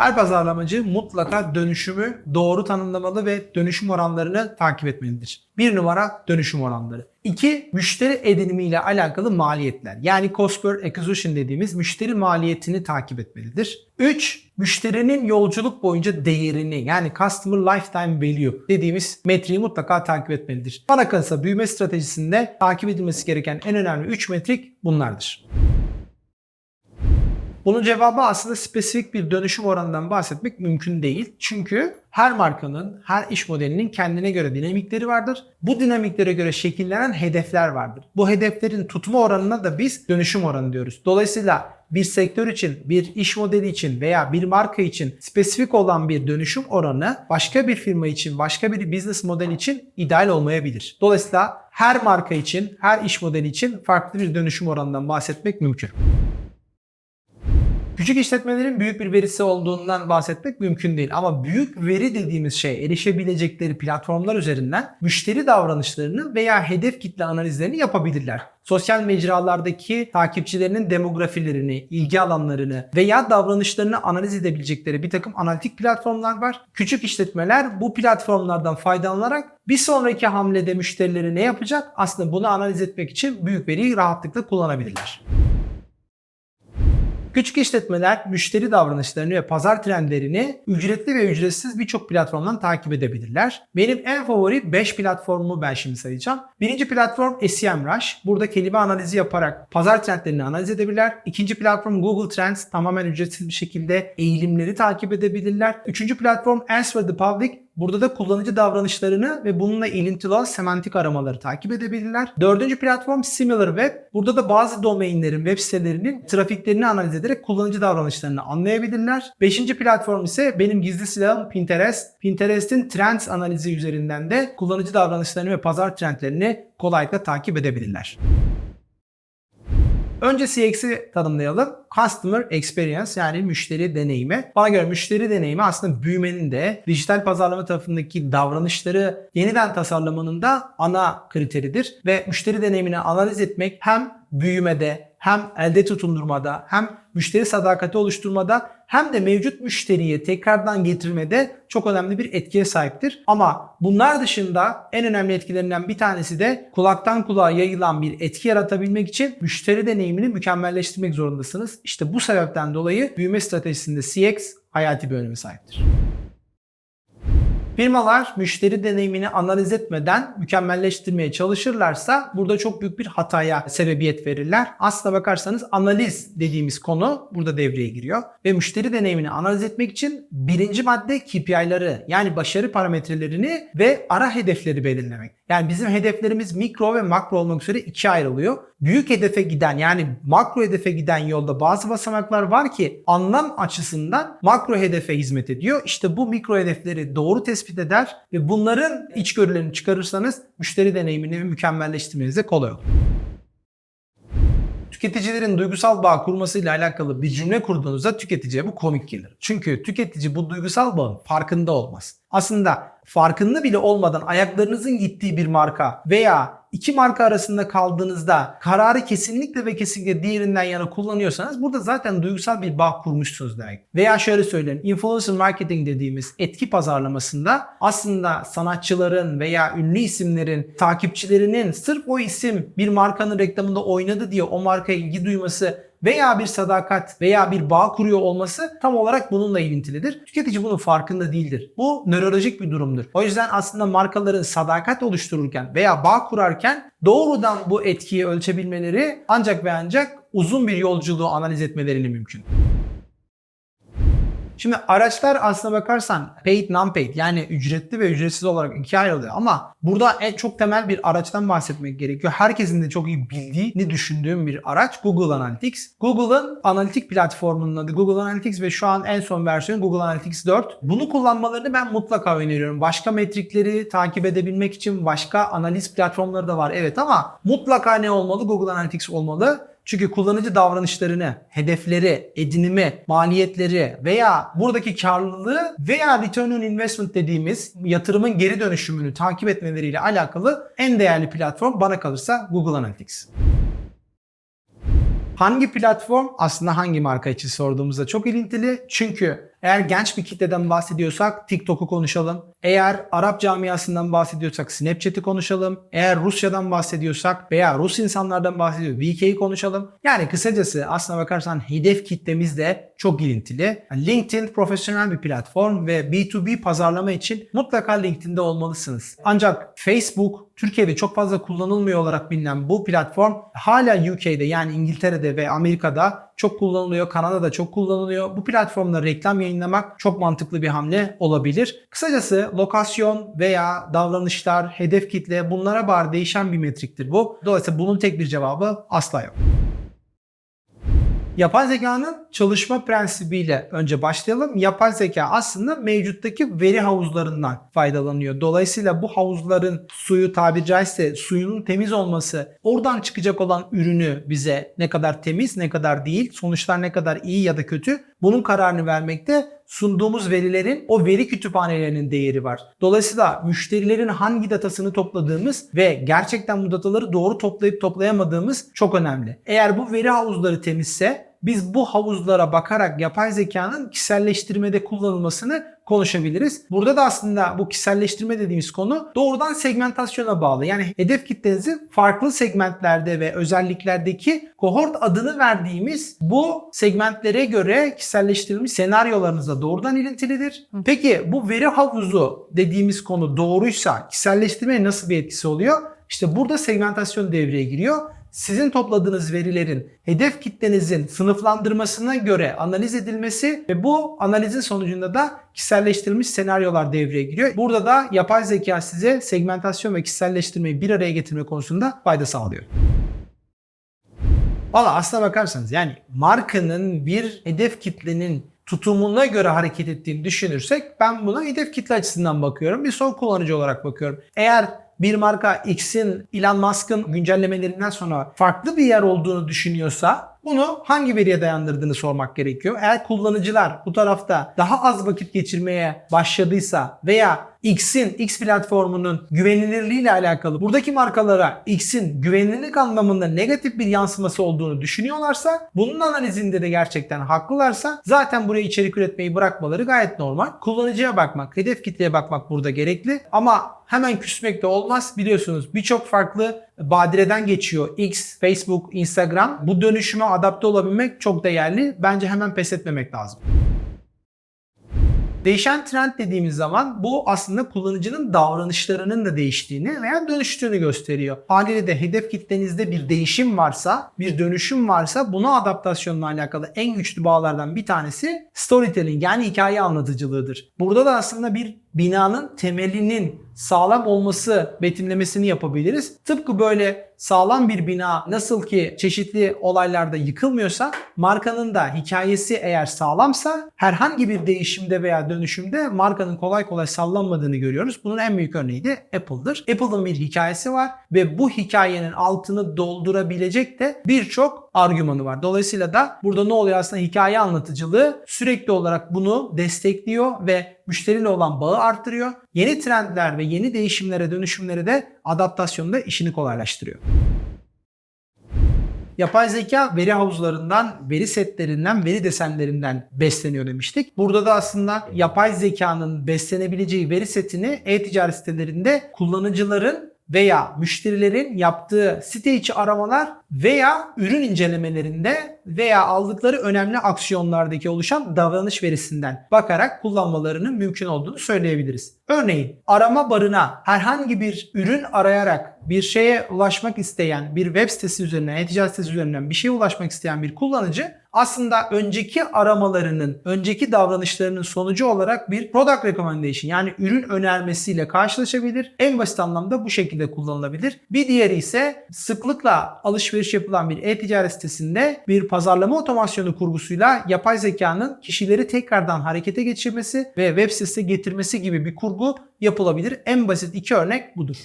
Her pazarlamacı mutlaka dönüşümü doğru tanımlamalı ve dönüşüm oranlarını takip etmelidir. Bir numara dönüşüm oranları. İki, müşteri edinimiyle alakalı maliyetler. Yani cost per acquisition dediğimiz müşteri maliyetini takip etmelidir. Üç, müşterinin yolculuk boyunca değerini yani customer lifetime value dediğimiz metriği mutlaka takip etmelidir. Bana kalırsa büyüme stratejisinde takip edilmesi gereken en önemli 3 metrik bunlardır. Bunun cevabı aslında spesifik bir dönüşüm oranından bahsetmek mümkün değil. Çünkü her markanın, her iş modelinin kendine göre dinamikleri vardır. Bu dinamiklere göre şekillenen hedefler vardır. Bu hedeflerin tutma oranına da biz dönüşüm oranı diyoruz. Dolayısıyla bir sektör için, bir iş modeli için veya bir marka için spesifik olan bir dönüşüm oranı başka bir firma için, başka bir business model için ideal olmayabilir. Dolayısıyla her marka için, her iş modeli için farklı bir dönüşüm oranından bahsetmek mümkün. Küçük işletmelerin büyük bir verisi olduğundan bahsetmek mümkün değil. Ama büyük veri dediğimiz şey erişebilecekleri platformlar üzerinden müşteri davranışlarını veya hedef kitle analizlerini yapabilirler. Sosyal mecralardaki takipçilerinin demografilerini, ilgi alanlarını veya davranışlarını analiz edebilecekleri bir takım analitik platformlar var. Küçük işletmeler bu platformlardan faydalanarak bir sonraki hamlede müşterileri ne yapacak? Aslında bunu analiz etmek için büyük veriyi rahatlıkla kullanabilirler. Küçük işletmeler müşteri davranışlarını ve pazar trendlerini ücretli ve ücretsiz birçok platformdan takip edebilirler. Benim en favori 5 platformumu ben şimdi sayacağım. Birinci platform SEMrush. Burada kelime analizi yaparak pazar trendlerini analiz edebilirler. İkinci platform Google Trends. Tamamen ücretsiz bir şekilde eğilimleri takip edebilirler. Üçüncü platform Answer the Public. Burada da kullanıcı davranışlarını ve bununla ilintili olan semantik aramaları takip edebilirler. Dördüncü platform SimilarWeb. Burada da bazı domainlerin, web sitelerinin trafiklerini analiz ederek kullanıcı davranışlarını anlayabilirler. Beşinci platform ise benim gizli silahım Pinterest. Pinterest'in trends analizi üzerinden de kullanıcı davranışlarını ve pazar trendlerini kolaylıkla takip edebilirler. Önce CX'i tanımlayalım. Customer Experience yani müşteri deneyimi. Bana göre müşteri deneyimi aslında büyümenin de dijital pazarlama tarafındaki davranışları yeniden tasarlamanın da ana kriteridir. Ve müşteri deneyimini analiz etmek hem büyümede hem elde tutundurmada hem müşteri sadakati oluşturmada hem de mevcut müşteriyi tekrardan getirmede çok önemli bir etkiye sahiptir. Ama bunlar dışında en önemli etkilerinden bir tanesi de kulaktan kulağa yayılan bir etki yaratabilmek için müşteri deneyimini mükemmelleştirmek zorundasınız. İşte bu sebepten dolayı büyüme stratejisinde CX hayati bir öneme sahiptir. Firmalar müşteri deneyimini analiz etmeden mükemmelleştirmeye çalışırlarsa burada çok büyük bir hataya sebebiyet verirler. Aslına bakarsanız analiz dediğimiz konu burada devreye giriyor. Ve müşteri deneyimini analiz etmek için birinci madde KPI'ları yani başarı parametrelerini ve ara hedefleri belirlemek. Yani bizim hedeflerimiz mikro ve makro olmak üzere ikiye ayrılıyor. Büyük hedefe giden yani makro hedefe giden yolda bazı basamaklar var ki anlam açısından makro hedefe hizmet ediyor. İşte bu mikro hedefleri doğru tespit eder ve bunların içgörülerini çıkarırsanız müşteri deneyimini mükemmelleştirmenize kolay olur tüketicilerin duygusal bağ kurmasıyla alakalı bir cümle kurduğunuzda tüketiciye bu komik gelir. Çünkü tüketici bu duygusal bağın farkında olmaz. Aslında farkında bile olmadan ayaklarınızın gittiği bir marka veya iki marka arasında kaldığınızda kararı kesinlikle ve kesinlikle diğerinden yana kullanıyorsanız burada zaten duygusal bir bağ kurmuşsunuz demek. Veya şöyle söyleyeyim influencer marketing dediğimiz etki pazarlamasında aslında sanatçıların veya ünlü isimlerin takipçilerinin sırf o isim bir markanın reklamında oynadı diye o markaya ilgi duyması veya bir sadakat veya bir bağ kuruyor olması tam olarak bununla ilintilidir. Tüketici bunun farkında değildir. Bu nörolojik bir durumdur. O yüzden aslında markaların sadakat oluştururken veya bağ kurarken doğrudan bu etkiyi ölçebilmeleri ancak ve ancak uzun bir yolculuğu analiz etmeleri mümkün. Şimdi araçlar aslına bakarsan paid non-paid yani ücretli ve ücretsiz olarak ikiye ayrılıyor ama burada en çok temel bir araçtan bahsetmek gerekiyor. Herkesin de çok iyi bildiğini düşündüğüm bir araç Google Analytics. Google'ın analitik platformunun adı Google Analytics ve şu an en son versiyonu Google Analytics 4. Bunu kullanmalarını ben mutlaka öneriyorum. Başka metrikleri takip edebilmek için başka analiz platformları da var evet ama mutlaka ne olmalı? Google Analytics olmalı. Çünkü kullanıcı davranışlarını, hedefleri, edinimi, maliyetleri veya buradaki karlılığı veya return on investment dediğimiz yatırımın geri dönüşümünü takip etmeleriyle alakalı en değerli platform bana kalırsa Google Analytics. Hangi platform aslında hangi marka için sorduğumuzda çok ilintili. Çünkü Eğer genç bir kitleden bahsediyorsak TikTok'u konuşalım. Eğer Arap camiasından bahsediyorsak Snapchat'i konuşalım. Eğer Rusya'dan bahsediyorsak veya Rus insanlardan bahsediyor VK'yi konuşalım. Yani kısacası aslına bakarsan hedef kitlemiz de çok ilintili. LinkedIn profesyonel bir platform ve B2B pazarlama için mutlaka LinkedIn'de olmalısınız. Ancak Facebook Türkiye'de çok fazla kullanılmıyor olarak bilinen bu platform hala UK'de yani İngiltere'de ve Amerika'da çok kullanılıyor. Kanada'da çok kullanılıyor. Bu platformda reklam yayınlamak çok mantıklı bir hamle olabilir. Kısacası lokasyon veya davranışlar, hedef kitle bunlara bağlı değişen bir metriktir bu. Dolayısıyla bunun tek bir cevabı asla yok. Yapay zekanın çalışma prensibiyle önce başlayalım. Yapay zeka aslında mevcuttaki veri havuzlarından faydalanıyor. Dolayısıyla bu havuzların suyu tabiri caizse suyunun temiz olması, oradan çıkacak olan ürünü bize ne kadar temiz ne kadar değil, sonuçlar ne kadar iyi ya da kötü bunun kararını vermekte sunduğumuz verilerin o veri kütüphanelerinin değeri var. Dolayısıyla müşterilerin hangi datasını topladığımız ve gerçekten bu dataları doğru toplayıp toplayamadığımız çok önemli. Eğer bu veri havuzları temizse biz bu havuzlara bakarak yapay zekanın kişiselleştirmede kullanılmasını konuşabiliriz. Burada da aslında bu kişiselleştirme dediğimiz konu doğrudan segmentasyona bağlı. Yani hedef kitlenizi farklı segmentlerde ve özelliklerdeki kohort adını verdiğimiz bu segmentlere göre kişiselleştirilmiş senaryolarınızla doğrudan ilintilidir. Peki bu veri havuzu dediğimiz konu doğruysa kişiselleştirmeye nasıl bir etkisi oluyor? İşte burada segmentasyon devreye giriyor sizin topladığınız verilerin hedef kitlenizin sınıflandırmasına göre analiz edilmesi ve bu analizin sonucunda da kişiselleştirilmiş senaryolar devreye giriyor. Burada da yapay zeka size segmentasyon ve kişiselleştirmeyi bir araya getirme konusunda fayda sağlıyor. Valla aslına bakarsanız yani markanın bir hedef kitlenin tutumuna göre hareket ettiğini düşünürsek ben buna hedef kitle açısından bakıyorum. Bir son kullanıcı olarak bakıyorum. Eğer bir marka X'in Elon Musk'ın güncellemelerinden sonra farklı bir yer olduğunu düşünüyorsa bunu hangi veriye dayandırdığını sormak gerekiyor. Eğer kullanıcılar bu tarafta daha az vakit geçirmeye başladıysa veya X'in, X platformunun güvenilirliği ile alakalı buradaki markalara X'in güvenilirlik anlamında negatif bir yansıması olduğunu düşünüyorlarsa bunun analizinde de gerçekten haklılarsa zaten buraya içerik üretmeyi bırakmaları gayet normal. Kullanıcıya bakmak, hedef kitleye bakmak burada gerekli ama hemen küsmek de olmaz. Biliyorsunuz birçok farklı badireden geçiyor. X, Facebook, Instagram. Bu dönüşüme adapte olabilmek çok değerli. Bence hemen pes etmemek lazım. Değişen trend dediğimiz zaman bu aslında kullanıcının davranışlarının da değiştiğini veya dönüştüğünü gösteriyor. Haliyle de hedef kitlenizde bir değişim varsa, bir dönüşüm varsa buna adaptasyonla alakalı en güçlü bağlardan bir tanesi storytelling yani hikaye anlatıcılığıdır. Burada da aslında bir binanın temelinin sağlam olması betimlemesini yapabiliriz. Tıpkı böyle sağlam bir bina nasıl ki çeşitli olaylarda yıkılmıyorsa markanın da hikayesi eğer sağlamsa herhangi bir değişimde veya dönüşümde markanın kolay kolay sallanmadığını görüyoruz. Bunun en büyük örneği de Apple'dır. Apple'ın bir hikayesi var ve bu hikayenin altını doldurabilecek de birçok argümanı var. Dolayısıyla da burada ne oluyor aslında hikaye anlatıcılığı sürekli olarak bunu destekliyor ve müşteriyle olan bağı arttırıyor. Yeni trendler ve yeni değişimlere, dönüşümlere de adaptasyonda işini kolaylaştırıyor. Yapay zeka veri havuzlarından, veri setlerinden, veri desenlerinden besleniyor demiştik. Burada da aslında yapay zekanın beslenebileceği veri setini e-ticaret sitelerinde kullanıcıların veya müşterilerin yaptığı site içi aramalar veya ürün incelemelerinde veya aldıkları önemli aksiyonlardaki oluşan davranış verisinden bakarak kullanmalarının mümkün olduğunu söyleyebiliriz. Örneğin arama barına herhangi bir ürün arayarak bir şeye ulaşmak isteyen bir web sitesi üzerinden, e-ticaret sitesi üzerinden bir şeye ulaşmak isteyen bir kullanıcı aslında önceki aramalarının, önceki davranışlarının sonucu olarak bir product recommendation yani ürün önermesiyle karşılaşabilir. En basit anlamda bu şekilde kullanılabilir. Bir diğeri ise sıklıkla alışveriş yapılan bir e-ticaret sitesinde bir pazarlama otomasyonu kurgusuyla yapay zekanın kişileri tekrardan harekete geçirmesi ve web sitesine getirmesi gibi bir kurgu yapılabilir. En basit iki örnek budur.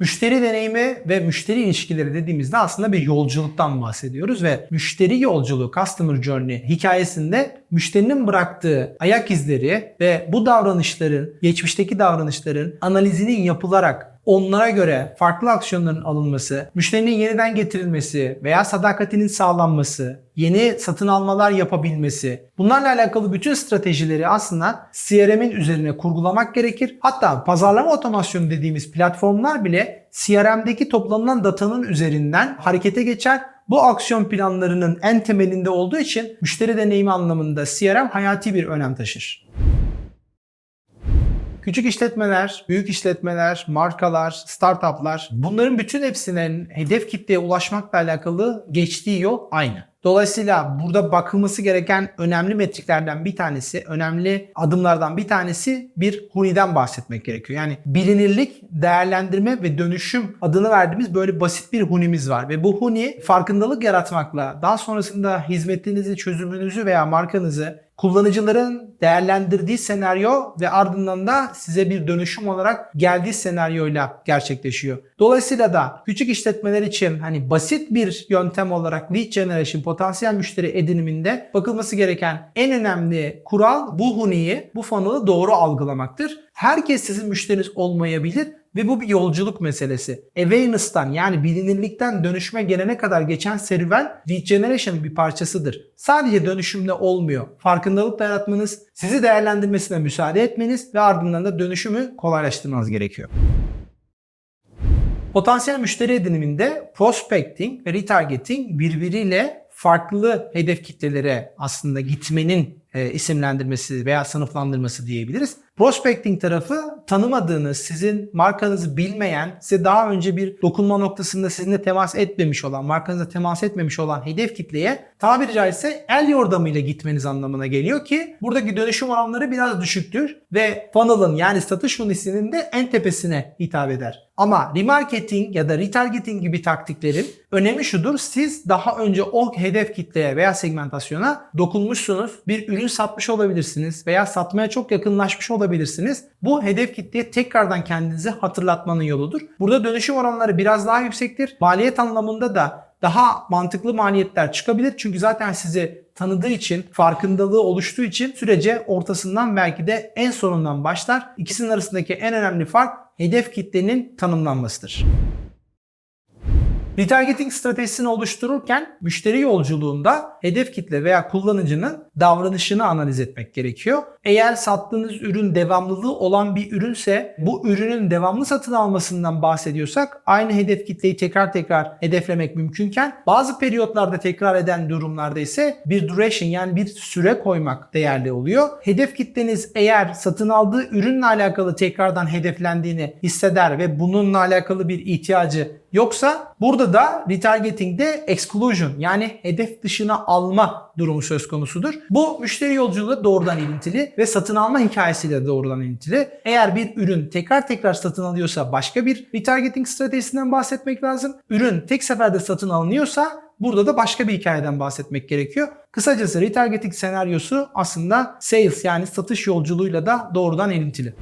Müşteri deneyimi ve müşteri ilişkileri dediğimizde aslında bir yolculuktan bahsediyoruz ve müşteri yolculuğu, customer journey hikayesinde müşterinin bıraktığı ayak izleri ve bu davranışların, geçmişteki davranışların analizinin yapılarak onlara göre farklı aksiyonların alınması, müşterinin yeniden getirilmesi veya sadakatinin sağlanması, yeni satın almalar yapabilmesi, bunlarla alakalı bütün stratejileri aslında CRM'in üzerine kurgulamak gerekir. Hatta pazarlama otomasyonu dediğimiz platformlar bile CRM'deki toplanılan datanın üzerinden harekete geçer. Bu aksiyon planlarının en temelinde olduğu için müşteri deneyimi anlamında CRM hayati bir önem taşır. Küçük işletmeler, büyük işletmeler, markalar, startuplar bunların bütün hepsinin hedef kitleye ulaşmakla alakalı geçtiği yol aynı. Dolayısıyla burada bakılması gereken önemli metriklerden bir tanesi, önemli adımlardan bir tanesi bir huniden bahsetmek gerekiyor. Yani bilinirlik, değerlendirme ve dönüşüm adını verdiğimiz böyle basit bir hunimiz var. Ve bu huni farkındalık yaratmakla daha sonrasında hizmetinizi, çözümünüzü veya markanızı kullanıcıların değerlendirdiği senaryo ve ardından da size bir dönüşüm olarak geldiği senaryoyla gerçekleşiyor. Dolayısıyla da küçük işletmeler için hani basit bir yöntem olarak lead generation potansiyel müşteri ediniminde bakılması gereken en önemli kural bu huniyi, bu funnel'ı doğru algılamaktır. Herkes sizin müşteriniz olmayabilir ve bu bir yolculuk meselesi. Awareness'tan yani bilinirlikten dönüşüme gelene kadar geçen serüven lead generation'ın bir parçasıdır. Sadece dönüşümle olmuyor. Farkındalık da yaratmanız, sizi değerlendirmesine müsaade etmeniz ve ardından da dönüşümü kolaylaştırmanız gerekiyor. Potansiyel müşteri ediniminde prospecting ve retargeting birbiriyle farklı hedef kitlelere aslında gitmenin e, isimlendirmesi veya sınıflandırması diyebiliriz. Prospecting tarafı tanımadığınız, sizin markanızı bilmeyen, size daha önce bir dokunma noktasında sizinle temas etmemiş olan, markanızla temas etmemiş olan hedef kitleye tabiri caizse el yordamıyla gitmeniz anlamına geliyor ki buradaki dönüşüm oranları biraz düşüktür ve funnel'ın yani satış hunisinin de en tepesine hitap eder. Ama remarketing ya da retargeting gibi taktiklerin önemi şudur. Siz daha önce o hedef kitleye veya segmentasyona dokunmuşsunuz. Bir ürün satmış olabilirsiniz veya satmaya çok yakınlaşmış olabilirsiniz. Bu hedef kitleye tekrardan kendinizi hatırlatmanın yoludur. Burada dönüşüm oranları biraz daha yüksektir. Maliyet anlamında da daha mantıklı maliyetler çıkabilir. Çünkü zaten sizi tanıdığı için, farkındalığı oluştuğu için sürece ortasından belki de en sonundan başlar. İkisinin arasındaki en önemli fark hedef kitlenin tanımlanmasıdır. Retargeting stratejisini oluştururken müşteri yolculuğunda hedef kitle veya kullanıcının davranışını analiz etmek gerekiyor. Eğer sattığınız ürün devamlılığı olan bir ürünse bu ürünün devamlı satın almasından bahsediyorsak aynı hedef kitleyi tekrar tekrar hedeflemek mümkünken bazı periyotlarda tekrar eden durumlarda ise bir duration yani bir süre koymak değerli oluyor. Hedef kitleniz eğer satın aldığı ürünle alakalı tekrardan hedeflendiğini hisseder ve bununla alakalı bir ihtiyacı Yoksa burada da retargeting'de exclusion yani hedef dışına alma durumu söz konusudur. Bu müşteri yolculuğu doğrudan ilintili ve satın alma hikayesiyle doğrudan ilintili. Eğer bir ürün tekrar tekrar satın alıyorsa başka bir retargeting stratejisinden bahsetmek lazım. Ürün tek seferde satın alınıyorsa Burada da başka bir hikayeden bahsetmek gerekiyor. Kısacası retargeting senaryosu aslında sales yani satış yolculuğuyla da doğrudan ilintili.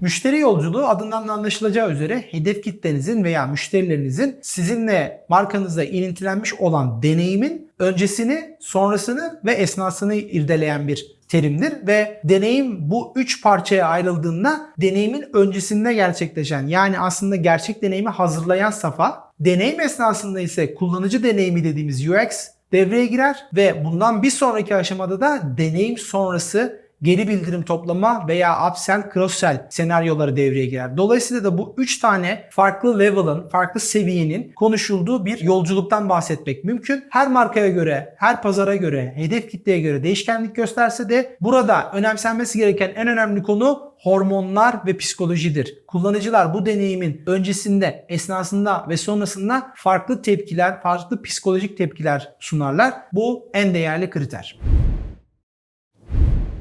Müşteri yolculuğu adından da anlaşılacağı üzere hedef kitlenizin veya müşterilerinizin sizinle markanızla ilintilenmiş olan deneyimin öncesini, sonrasını ve esnasını irdeleyen bir terimdir ve deneyim bu üç parçaya ayrıldığında deneyimin öncesinde gerçekleşen yani aslında gerçek deneyimi hazırlayan safa, deneyim esnasında ise kullanıcı deneyimi dediğimiz UX devreye girer ve bundan bir sonraki aşamada da deneyim sonrası geri bildirim toplama veya upsell, cross-sell senaryoları devreye girer. Dolayısıyla da bu 3 tane farklı level'ın, farklı seviyenin konuşulduğu bir yolculuktan bahsetmek mümkün. Her markaya göre, her pazara göre, hedef kitleye göre değişkenlik gösterse de burada önemsenmesi gereken en önemli konu hormonlar ve psikolojidir. Kullanıcılar bu deneyimin öncesinde, esnasında ve sonrasında farklı tepkiler, farklı psikolojik tepkiler sunarlar. Bu en değerli kriter.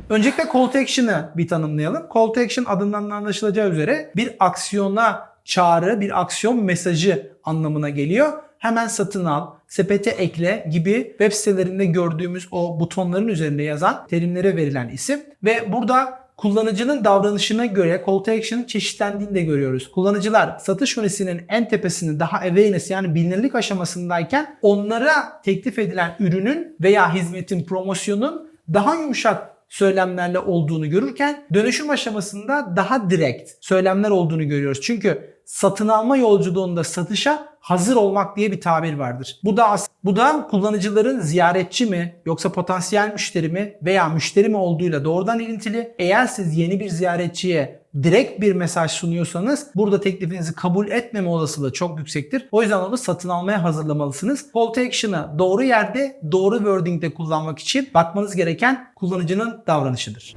Öncelikle call to action'ı bir tanımlayalım. Call to action adından anlaşılacağı üzere bir aksiyona çağrı, bir aksiyon mesajı anlamına geliyor. Hemen satın al, sepete ekle gibi web sitelerinde gördüğümüz o butonların üzerinde yazan terimlere verilen isim. Ve burada kullanıcının davranışına göre call to action'ın çeşitlendiğini de görüyoruz. Kullanıcılar satış hunisinin en tepesini daha awareness yani bilinirlik aşamasındayken onlara teklif edilen ürünün veya hizmetin promosyonun daha yumuşak söylemlerle olduğunu görürken dönüşüm aşamasında daha direkt söylemler olduğunu görüyoruz. Çünkü satın alma yolculuğunda satışa hazır olmak diye bir tabir vardır. Bu da bu da kullanıcıların ziyaretçi mi yoksa potansiyel müşteri mi veya müşteri mi olduğuyla doğrudan ilintili. Eğer siz yeni bir ziyaretçiye direkt bir mesaj sunuyorsanız burada teklifinizi kabul etmeme olasılığı çok yüksektir. O yüzden onu satın almaya hazırlamalısınız. Call to action'ı doğru yerde, doğru wording'de kullanmak için bakmanız gereken kullanıcının davranışıdır.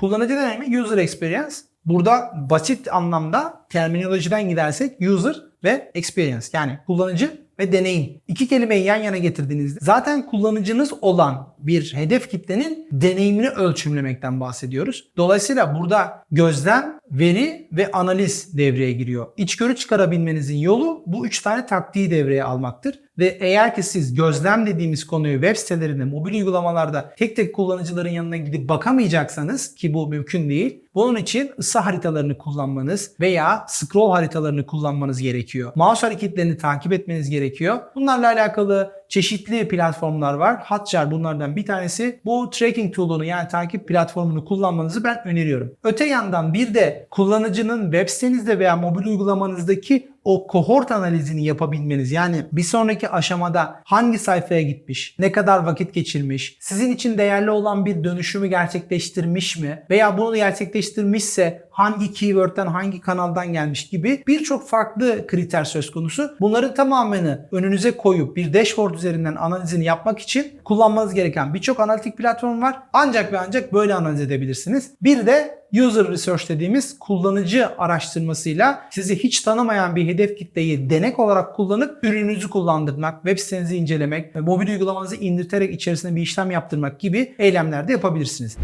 Kullanıcı deneyimi user experience. Burada basit anlamda terminolojiden gidersek user ve experience yani kullanıcı ve deneyim. İki kelimeyi yan yana getirdiğinizde zaten kullanıcınız olan bir hedef kitlenin deneyimini ölçümlemekten bahsediyoruz. Dolayısıyla burada gözlem, veri ve analiz devreye giriyor. İçgörü çıkarabilmenizin yolu bu üç tane taktiği devreye almaktır. Ve eğer ki siz gözlem dediğimiz konuyu web sitelerinde, mobil uygulamalarda tek tek kullanıcıların yanına gidip bakamayacaksanız ki bu mümkün değil. Bunun için ısı haritalarını kullanmanız veya scroll haritalarını kullanmanız gerekiyor. Mouse hareketlerini takip etmeniz gerekiyor. Bunlarla alakalı çeşitli platformlar var. Hotjar bunlardan bir tanesi. Bu tracking tool'unu yani takip platformunu kullanmanızı ben öneriyorum. Öte yandan bir de kullanıcının web sitenizde veya mobil uygulamanızdaki o kohort analizini yapabilmeniz yani bir sonraki aşamada hangi sayfaya gitmiş, ne kadar vakit geçirmiş, sizin için değerli olan bir dönüşümü gerçekleştirmiş mi veya bunu gerçekleştirmişse hangi keyword'den hangi kanaldan gelmiş gibi birçok farklı kriter söz konusu. Bunların tamamını önünüze koyup bir dashboard üzerinden analizini yapmak için kullanmanız gereken birçok analitik platform var. Ancak ve ancak böyle analiz edebilirsiniz. Bir de user research dediğimiz kullanıcı araştırmasıyla sizi hiç tanımayan bir hedef kitleyi denek olarak kullanıp ürününüzü kullandırmak, web sitenizi incelemek mobil uygulamanızı indirterek içerisinde bir işlem yaptırmak gibi eylemler de yapabilirsiniz.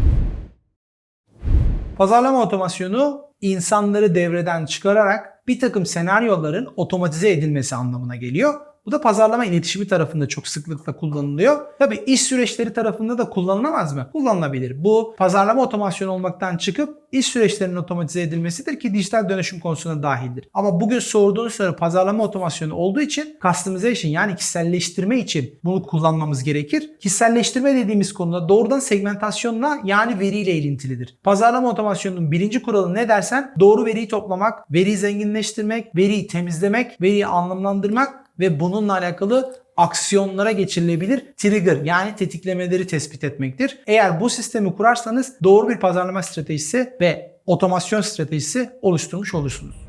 Pazarlama otomasyonu insanları devreden çıkararak bir takım senaryoların otomatize edilmesi anlamına geliyor. Bu da pazarlama iletişimi tarafında çok sıklıkla kullanılıyor. Tabi iş süreçleri tarafında da kullanılamaz mı? Kullanılabilir. Bu pazarlama otomasyonu olmaktan çıkıp iş süreçlerinin otomatize edilmesidir ki dijital dönüşüm konusuna dahildir. Ama bugün sorduğunuz soru pazarlama otomasyonu olduğu için customization yani kişiselleştirme için bunu kullanmamız gerekir. Kişiselleştirme dediğimiz konuda doğrudan segmentasyonla yani veriyle ilintilidir. Pazarlama otomasyonunun birinci kuralı ne dersen doğru veriyi toplamak, veriyi zenginleştirmek, veriyi temizlemek, veriyi anlamlandırmak ve bununla alakalı aksiyonlara geçirilebilir trigger yani tetiklemeleri tespit etmektir. Eğer bu sistemi kurarsanız doğru bir pazarlama stratejisi ve otomasyon stratejisi oluşturmuş olursunuz.